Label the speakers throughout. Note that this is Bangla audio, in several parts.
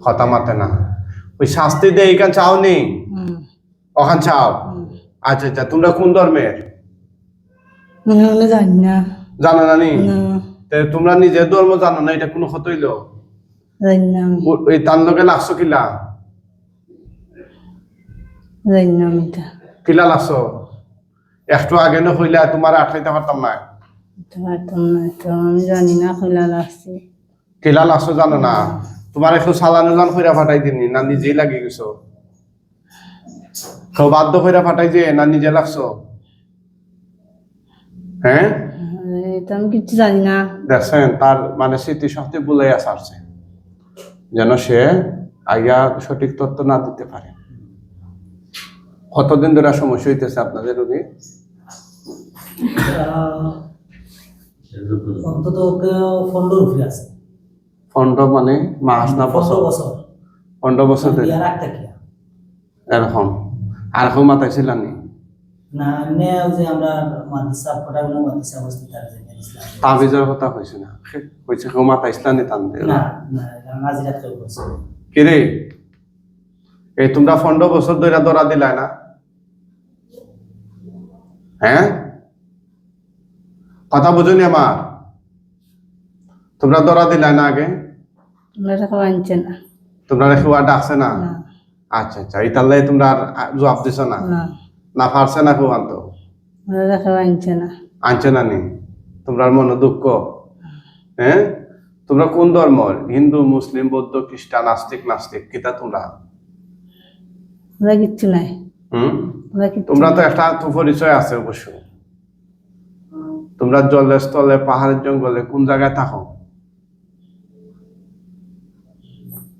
Speaker 1: কথা মাতে না। ওই শাস্তি দিয়ে এইখান চাও নি? ওখান চাও? আচ্ছা আচ্ছা তোমরা কোন ধর্মের?
Speaker 2: জানি না।
Speaker 1: না তোমরা নিজের ধর্ম জানো না এটা কোনো ও- ওই তার লোকে লাগছো কিলা? কিলা লাগছো? একটু আগে না হইলে তোমার আঠাইতে পারতাম না।
Speaker 2: জানি না খোলা লাগছে।
Speaker 1: কিলা লাগছো জানো না? তোমার একটু সালানো জান কইরা ফাটাই দিনি না নিজেই লাগি গেছো। কেউ বাধ্য কইরা ফাটাই যে না নিজে লাগছো। হ্যাঁ?
Speaker 2: এটা আমি কিছু জানি না।
Speaker 1: দেখছেন তার মানে স্মৃতিশক্তি বুলাই আসারছে যেন সে আইয়া সঠিক তথ্য না দিতে পারে। কতদিন ধরে সমস্যা হইতেছে আপনাদের রোগী
Speaker 3: অন্তত ওকে পনেরো রুপি আছে
Speaker 1: ফন্ড মানে মাস না বছর পনেরো বছর এরকম আর কেউ মাতাইছিল নি?
Speaker 3: না ইসলাম
Speaker 1: তাবিজের কথা কইছে না? কইছে কেউ মাতাইছিল নি তান
Speaker 3: না না এটা নাজিরাত কেউ করছে
Speaker 1: কিরে এই তোমরা পনেরো বছর ধরে ধরা দিলাই না? হ্যাঁ কথা বুঝুনি আমার তোমরা ধরা দিলাই না আগে?
Speaker 2: তোমরা টাকা আনছে না।
Speaker 1: তোমরা রেখে ডাকছে না?
Speaker 2: না।
Speaker 1: আচ্ছা আচ্ছা ইতালে তোমরা আর জবাব দিছ না?
Speaker 2: না।
Speaker 1: পারছে না কেউ আনতো?
Speaker 2: আনছে না।
Speaker 1: আনছে না নি? তোমরা মনে দুঃখ? হ্যাঁ? তোমরা কোন ধর্ম? হিন্দু মুসলিম বৌদ্ধ খ্রিস্টান নাস্তিক নাস্তিক কিতা তোমরা?
Speaker 2: তোমরা কিচ্ছু নাই।
Speaker 1: হুম?
Speaker 2: তোমরা
Speaker 1: তো একটা পরিচয় আছে অবশ্য। তোমরা জলে স্থলে পাহাড়ের জঙ্গলে কোন জায়গায় থাকো?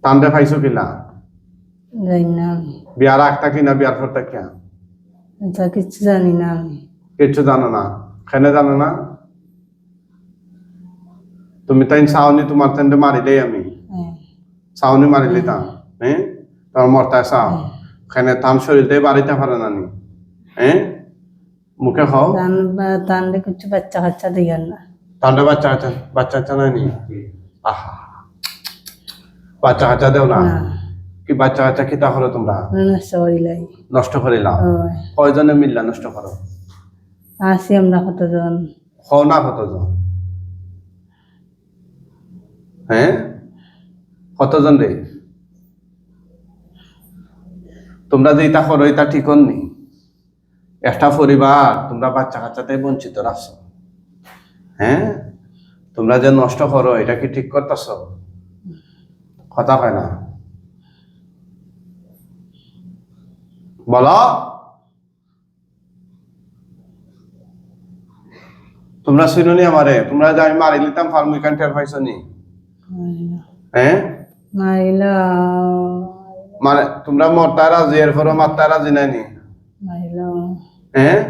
Speaker 1: টান্ডে পাইছো কিনা
Speaker 2: জানি না আমি।
Speaker 1: বিয়ার আগ থাকি না বিয়ার পর থাকি
Speaker 2: এটা কিচ্ছু জানি না আমি।
Speaker 1: কিচ্ছু জানো না। খেনে জানো না? তুমি তাই চাওনি তোমার তেন্ডে মারিলেই আমি।
Speaker 2: হ্যাঁ
Speaker 1: চাওনি মারিলে তাম হ্যাঁ তোমার মরতায় চাও। খেনে তাম শরীরতে বাড়িতে পারে না নি হ্যাঁ মুখে খাও
Speaker 2: তান কিছু বাচ্চা কাচ্চা দিয়ার না।
Speaker 1: তান্ডে বাচ্চা আছে বাচ্চা আছে নাই নি? আহা। বাচ্চা কাচ্চা দেও না। কি বাচ্চা কাচ্চা কিতা করো তোমরা
Speaker 2: নষ্ট
Speaker 1: করিলাম কয়জনে মিললা নষ্ট করো?
Speaker 2: আসি আমরা কতজন?
Speaker 1: হও না কতজন? হ্যাঁ? কতজন রে? তোমরা যে ইটা করো এটা ঠিক নি একটা পরিবার তোমরা বাচ্চা কাচ্চাতে বঞ্চিত রাখছো। হ্যাঁ? তোমরা যে নষ্ট করো এটা কি ঠিক করতেছ? কথা হয় না বলো তোমরা শুনুনি আমারে তোমরা যে আমি মারি লিতাম ফার্মিকান টের পাইছো নি হ্যাঁ মানে তোমরা মরতা রাজি এর পরে মারতা রাজি নাই নি হ্যাঁ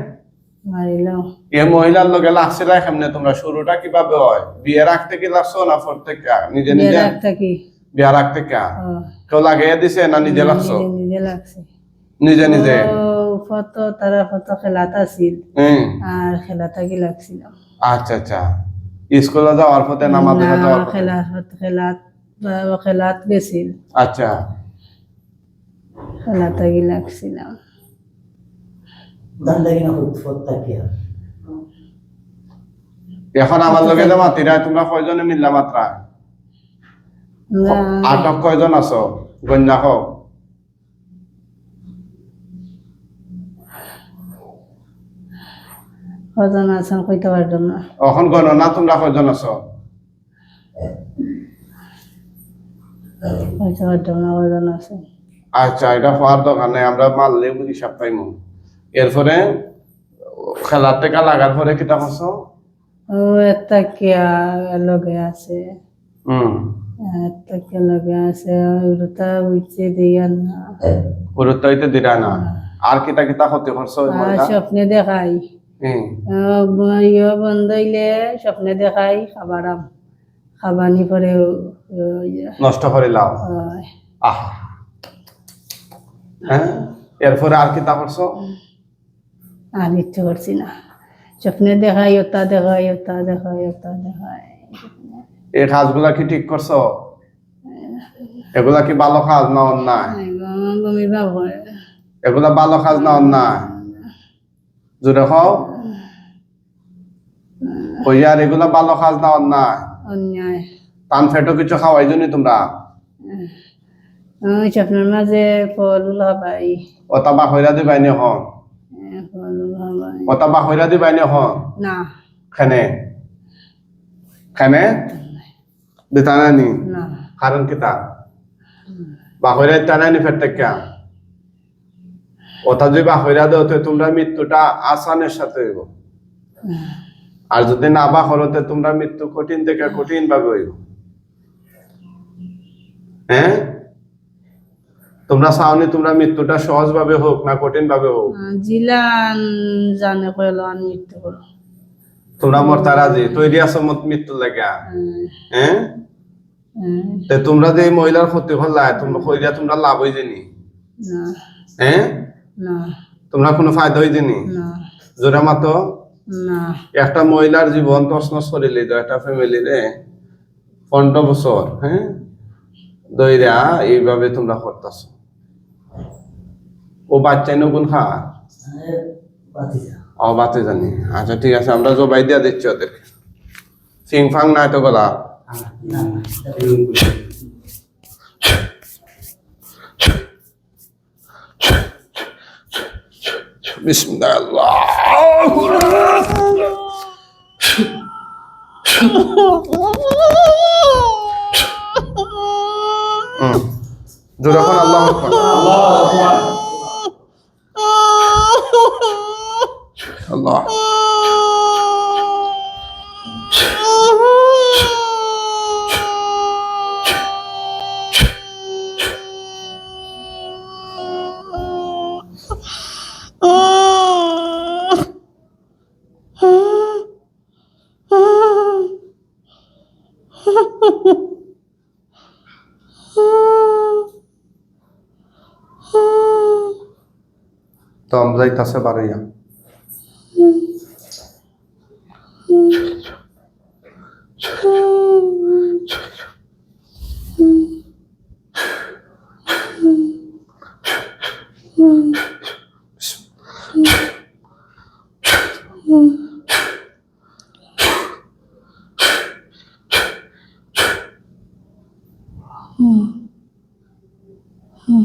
Speaker 1: এ মহিলার লগে লাগছিল কেমনে তোমরা শুরুটা কীভাবে হয় বিয়ে রাখতে কি লাগছো না পর থেকে নিজে নিজে
Speaker 2: একটা কি?
Speaker 1: বিয়ে রাখতে কেউ লাগিয়ে দিছে না নিজে লাগছো?
Speaker 2: নিজে লাগছে।
Speaker 1: নিজে নিজে?
Speaker 2: ফত তারা ফত খেলাত আছিল। আর খেলা থাকি লাগছিল?
Speaker 1: আচ্ছা আচ্ছা। স্কুলে যাওয়ার পথে না মাদ্রাসা যাওয়ার
Speaker 2: খেলা খেলাত খেলাত গেছিল।
Speaker 1: আচ্ছা।
Speaker 2: খেলা থাকি লাগছিলাম
Speaker 3: দান দেখি না
Speaker 1: এখন আমার লগে যে মাতিরা তোমরা কয়জনে মিললা মাত্রা? আটক কয়জন আছো? গন্যা হোক
Speaker 2: কজন আছেন কইতে পারতাম না।
Speaker 1: এখন গণনা তোমরা কয়জন আছো?
Speaker 2: কইতে পারতাম না কজন আছে।
Speaker 1: আচ্ছা এটা হওয়ার দরকার নেই আমরা মারলে হিসাব পাইমু এরপরে খেলার টেকা লাগার পরে কিতা করছ
Speaker 2: ও একটা কিয়া লগে আছে।
Speaker 1: হম।
Speaker 2: লগে আছে না।
Speaker 1: গুরুত্ব হইতে দিরা না। আর কিতা কিতা?
Speaker 2: স্বপ্নে দেখাই। আহ, ইয়ে বন্ধ হইলে স্বপ্নে দেখাই খাবারাম খাবানি পরে
Speaker 1: নষ্ট করে লাও। আহ। হ্যাঁ? এরপরে আর কিতা করছ
Speaker 2: আর করছি না। স্বপ্নে দেখাই ওটা দেখাই ওটা দেখাই ওটা দেখাই।
Speaker 1: এই কাজগুলা কি ঠিক করছ? এগুলা কি ভালো কাজ না অন্যায়? এগুলা ভালো কাজ না অন্যায়? জোরে হও কইয়ার এগুলা ভালো কাজ না অন্যায়? টান ফেটো কিছু খাওয়াই জন্য তোমরা?
Speaker 2: আমি স্বপ্নের মাঝে ফল খাবাই
Speaker 1: ওটা বা হইরা দিবাই নি হন ওটা বা হইরা দিবাই নি হন
Speaker 2: না।
Speaker 1: খানে? খানে? দিতা নানি
Speaker 2: না।
Speaker 1: কারণ কিতা বা হইরা দিতা নানি ফের থেকে ওটা যদি বা হইরা দেও তোমরা মৃত্যুটা আসানের সাথে হইব। আর যদি না বা হরতে তোমরা মৃত্যু কঠিন থেকে কঠিন ভাবে হইব। হ্যাঁ? তোমরা চাওনি তোমরা মৃত্যুটা সহজ ভাবে হোক না কঠিন ভাবে হোক
Speaker 2: জিলান জানে কইলো মৃত্যু করো
Speaker 1: তোমরা মরতা রাজি তৈরি আছো মত মৃত্যু লাগা। হ্যাঁ তোমরা যে মহিলার ক্ষতি হল্লাই তোমরা কইরা তোমরা লাভ হই জানি
Speaker 2: না।
Speaker 1: হ্যাঁ তোমরা কোনো ফায়দা হই জানি
Speaker 2: না।
Speaker 1: জোরে মাতো।
Speaker 2: না।
Speaker 1: একটা মহিলার জীবন প্রশ্ন করিলে তো একটা ফ্যামিলি রে পনেরো বছর হ্যাঁ দইরা এইভাবে তোমরা করতেছ ও বাচ্চা নগুন খা? ও বাতে জানি। আচ্ছা ঠিক আছে আমরা জবাই দিয়া দিচ্ছি ওদেরকে। সিং ফাং নাই তো গলা।
Speaker 3: না না
Speaker 1: বিসমিল্লাহ আল্লাহু। আল্লাহ আল্লাহ তো আমরা যাইতাছে বাড়াইয়া
Speaker 2: হুম